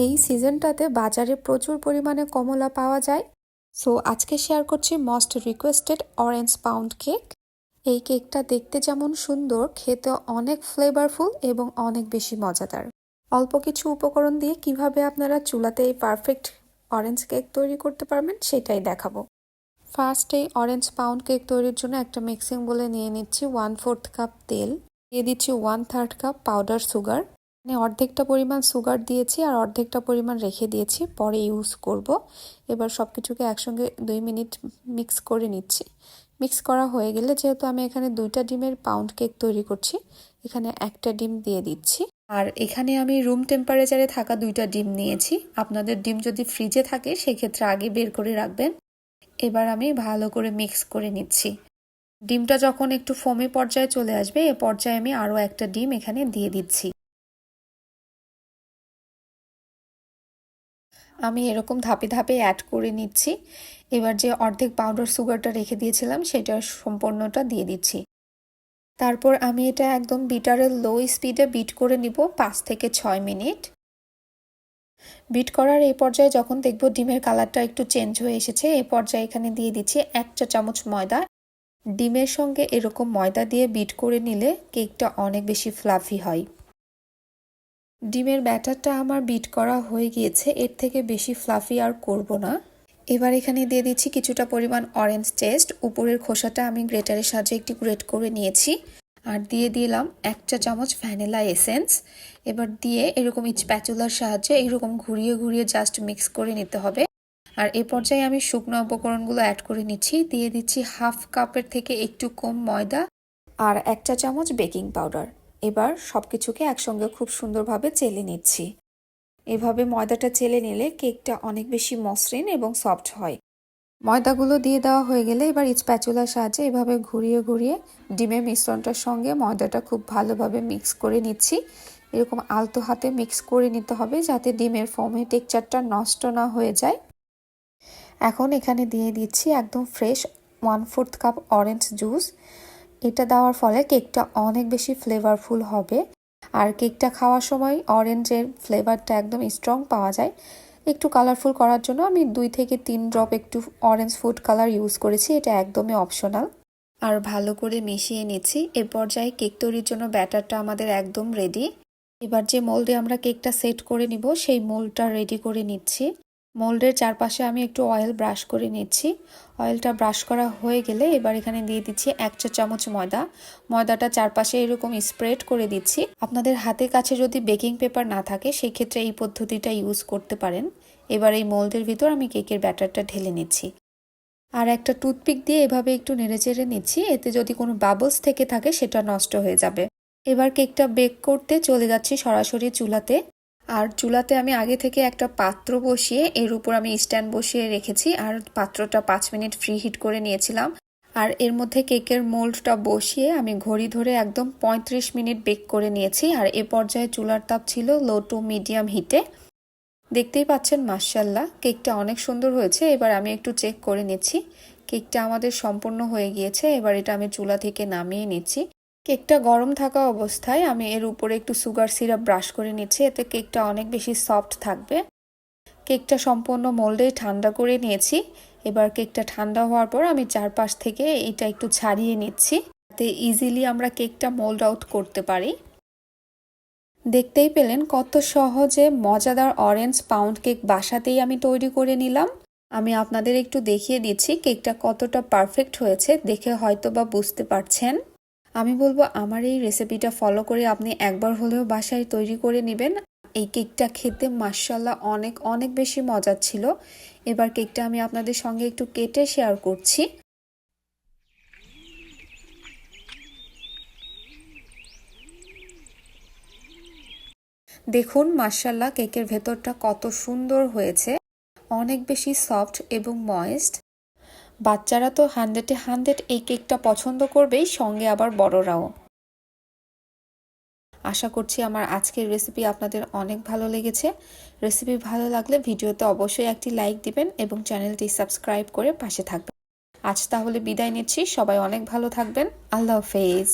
এই সিজনটাতে বাজারে প্রচুর পরিমাণে কমলা পাওয়া যায়। সো আজকে শেয়ার করছি most requested orange pound cake এই কেকটা দেখতে যেমন সুন্দর, খেতে অনেক ফ্লেভারফুল এবং অনেক বেশি মজাদার। অল্প কিছু উপকরণ দিয়ে কীভাবে আপনারা চুলাতে এই পারফেক্ট অরেঞ্জ কেক তৈরি করতে পারবেন সেটাই দেখাবো। ফার্স্ট এই অরেঞ্জ পাউন্ড কেক তৈরির জন্য একটা মিক্সিং বলে নিয়ে নিচ্ছি ওয়ান ফোর্থ কাপ তেল। দিয়ে দিচ্ছি one third cup powder sugar মানে অর্ধেকটা পরিমাণ সুগার দিয়েছি আর অর্ধেকটা পরিমাণ রেখে দিয়েছি, পরে ইউজ করব। এবার সব কিছুকে একসঙ্গে দুই মিনিট মিক্স করে নিচ্ছি। মিক্স করা হয়ে গেলে যেহেতু আমি এখানে দুইটা ডিমের পাউন্ড কেক তৈরি করছি, এখানে একটা ডিম দিয়ে দিচ্ছি। আর এখানে আমি রুম টেম্পারেচারে থাকা দুইটা ডিম নিয়েছি। আপনাদের ডিম যদি ফ্রিজে থাকে, সেক্ষেত্রে আগে বের করে রাখবেন। এবার আমি ভালো করে মিক্স করে নিচ্ছি। ডিমটা যখন একটু ফোমে পর্যায়ে চলে আসবে, এ পর্যায়ে আমি আরও একটা ডিম এখানে দিয়ে দিচ্ছি। আমি এরকম ধাপে ধাপে অ্যাড করে নিচ্ছি। এবার যে অর্ধেক পাউডার সুগারটা রেখে দিয়েছিলাম, সেটা সম্পূর্ণটা দিয়ে দিচ্ছি। তারপর আমি এটা একদম বিটারের লো স্পিডে বিট করে নিব পাঁচ থেকে ছয় মিনিট। বিট করার এই পর্যায়ে যখন দেখব ডিমের কালারটা একটু চেঞ্জ হয়ে এসেছে, এই পর্যায়ে এখানে দিয়ে দিচ্ছি এক চা চামচ ময়দা। ডিমের সঙ্গে এরকম ময়দা দিয়ে বিট করে নিলে কেকটা অনেক বেশি ফ্লাফি হয়। ডিমের ব্যাটারটা আমার বিট করা হয়ে গিয়েছে, এর থেকে বেশি ফ্লাফি আর করব না। এবার এখানে দিয়ে দিচ্ছি কিছুটা পরিমাণ অরেঞ্জ টেস্ট উপরের খোসাটা আমি গ্রেটারের সাহায্যে একটু গ্রেট করে নিয়েছি। আর দিয়ে দিলাম এক চা চামচ ভ্যানিলা এসেন্স এবার দিয়ে এরকম স্প্যাচুলার সাহায্যে এরকম ঘুরিয়ে ঘুরিয়ে জাস্ট মিক্স করে নিতে হবে। আর এ পর্যায়ে আমি শুকনো উপকরণগুলো অ্যাড করে নিচ্ছি। দিয়ে দিচ্ছি হাফ কাপের থেকে একটু কম ময়দা আর এক চা চামচ বেকিং পাউডার এবার সব কিছুকে একসঙ্গে খুব সুন্দরভাবে চেলে নিচ্ছি। এভাবে ময়দাটা চেলে নিলে কেকটা অনেক বেশি মসৃণ এবং সফট হয়। ময়দাগুলো দিয়ে দেওয়া হয়ে গেলে এবার স্প্যাচুলার সাহায্যে এভাবে ঘুরিয়ে ঘুরিয়ে ডিমের মিশ্রণটার সঙ্গে ময়দাটা খুব ভালোভাবে মিক্স করে নিচ্ছি। এরকম আলতো হাতে মিক্স করে নিতে হবে যাতে ডিমের ফোমের টেক্সচারটা নষ্ট না হয়ে যায়। এখন এখানে দিয়ে দিচ্ছি একদম fresh one fourth cup orange juice. এটা দেওয়ার ফলে কেকটা অনেক বেশি ফ্লেভারফুল হবে। আর কেকটা খাওয়ার সময় অরেঞ্জের ফ্লেভারটা একদম স্ট্রং পাওয়া যায়। একটু কালারফুল করার জন্য আমি দুই থেকে তিন ড্রপ একটু অরেঞ্জ ফুড কালার ইউজ করেছি, এটা একদমই অপশনাল আর ভালো করে মিশিয়ে নিচ্ছি। এ পর্যায়ে কেক তৈরির জন্য ব্যাটারটা আমাদের একদম রেডি এবার যে মোল্ডে আমরা কেকটা সেট করে নিব, সেই মোল্ডটা রেডি করে নিচ্ছি। মোল্ডের চারপাশে আমি একটু অয়েল ব্রাশ করে নিচ্ছি। অয়েলটা ব্রাশ করা হয়ে গেলে এবার এখানে দিয়ে দিচ্ছি এক চা চামচ ময়দা। ময়দাটা চারপাশে এরকম স্প্রেড করে দিচ্ছি। আপনাদের হাতের কাছে যদি বেকিং পেপার না থাকে সেই ক্ষেত্রে এই পদ্ধতিটা ইউজ করতে পারেন। এবার এই মোল্ডের ভিতর আমি কেকের ব্যাটারটা ঢেলে নিচ্ছি। আর একটা টুথপিক দিয়ে এভাবে একটু নেড়ে চেড়ে নিচ্ছি। এতে যদি কোনো বাবলস থেকে থাকে, সেটা নষ্ট হয়ে যাবে। এবার কেকটা বেক করতে চলে যাচ্ছি সরাসরি চুলাতে। আর চুলাতে আমি আগে থেকে একটা পাত্র বসিয়ে এর উপর আমি স্ট্যান্ড বসিয়ে রেখেছি। আর পাত্রটা পাঁচ মিনিট ফ্রি হিট করে নিয়েছিলাম। আর এর মধ্যে কেকের মোল্ডটা বসিয়ে আমি ঘড়ি ধরে একদম ৩৫ মিনিট বেক করে নিয়েছি। আর এ পর্যায়ে চুলার তাপ ছিল লো টু মিডিয়াম হিটে। দেখতেই পাচ্ছেন মার্শাল্লাহ কেকটা অনেক সুন্দর হয়েছে। এবার আমি একটু চেক করে নিচ্ছি। কেকটা আমাদের সম্পূর্ণ হয়ে গিয়েছে। এবার এটা আমি চুলা থেকে নামিয়ে নিচ্ছি। কেকটা গরম থাকা অবস্থায় আমি এর উপরে একটু সুগার সিরাপ ব্রাশ করে নিচ্ছি। এতে কেকটা অনেক বেশি সফট থাকবে। কেকটা সম্পূর্ণ মোল্ডে ঠান্ডা করে নিয়েছি। এবার কেকটা ঠান্ডা হওয়ার পর আমি চারপাশ থেকে এটা একটু ছাড়িয়ে নিচ্ছি যাতে ইজিলি আমরা কেকটা মোল্ড আউট করতে পারি। দেখতেই পেলেন কত সহজে মজাদার অরেঞ্জ পাউন্ড কেক বাসাতেই আমি তৈরি করে নিলাম। আমি আপনাদের একটু দেখিয়ে দিচ্ছি কেকটা কতটা পারফেক্ট হয়েছে। দেখে হয়তো বা বুঝতে পারছেন। আমি বলব, আমার এই রেসিপিটা ফলো করে আপনি একবার হলেও বাসায় তৈরি করে নেবেন। এই কেকটা খেতে মার্শাল্লাহ অনেক অনেক বেশি মজার ছিল। এবার কেকটা আমি আপনাদের সঙ্গে একটু কেটে শেয়ার করছি। দেখুন মার্শাল্লাহ কেকের ভেতরটা কত সুন্দর হয়েছে। অনেক বেশি সফট এবং ময়েস্ট বাচ্চারা তো হান্ড্রেডে হান্ড্রেড এই কেকটা পছন্দ করবেই, সঙ্গে আবার বড়রাও। আশা করছি আমার আজকের রেসিপি আপনাদের অনেক ভালো লেগেছে। রেসিপি ভালো লাগলে ভিডিওতে অবশ্যই একটি লাইক দিবেন এবং চ্যানেলটি সাবস্ক্রাইব করে পাশে থাকবেন। আজ তাহলে বিদায় নিচ্ছি। সবাই অনেক ভালো থাকবেন। আল্লাহ হাফেজ।